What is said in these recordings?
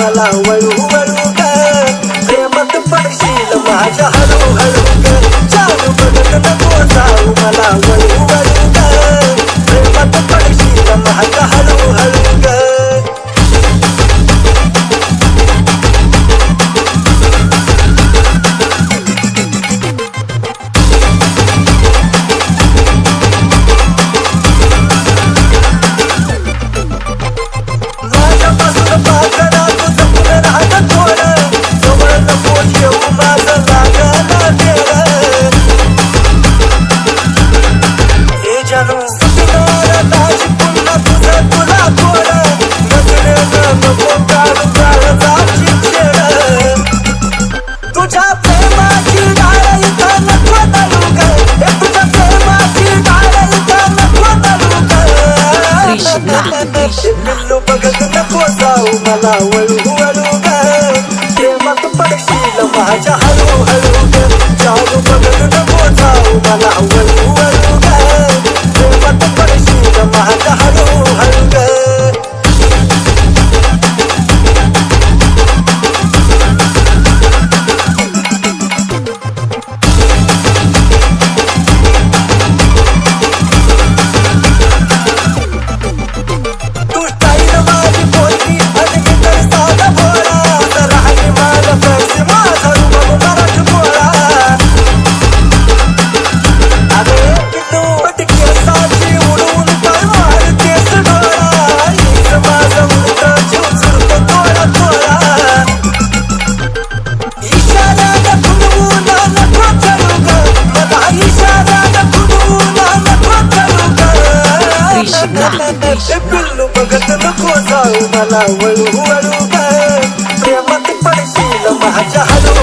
मला वळू वळू ग. प्रेमात पडशील माझ्या हळू चालू बघत नको जाऊ मला. जाऊ मला वळू वळू ग. प्रेमात पडशील माझ्या हळूहळू. ए पिल्लू बघत नको जाऊ मला वळू वळू प्रेमात पडतील माझ्या हळू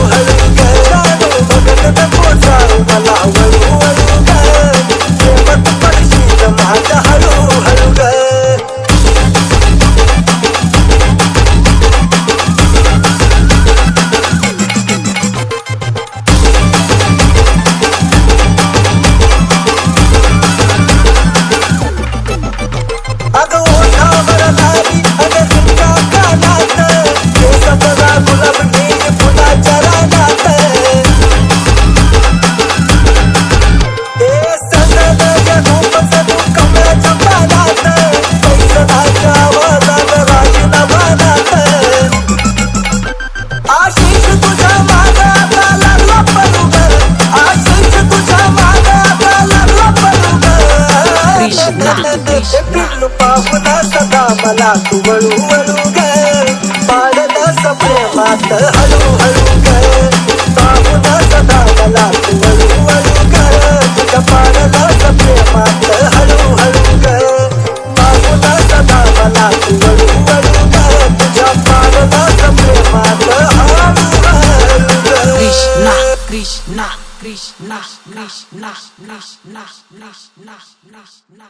तू वळू वळू गर पाडदास प्रेमात हळू हळू गर पाहुदास धावला तू वळू वळू गर तुझ्या पाडदास प्रेमात हळू हळू गर पाहुदास धावला तू वळू वळू गर तुझ्या पाडदास प्रेमात हळू हळू गर कृष्णा कृष्णा कृष्णा कृष्णा कृष्णा कृष्णा कृष्णा कृष्णा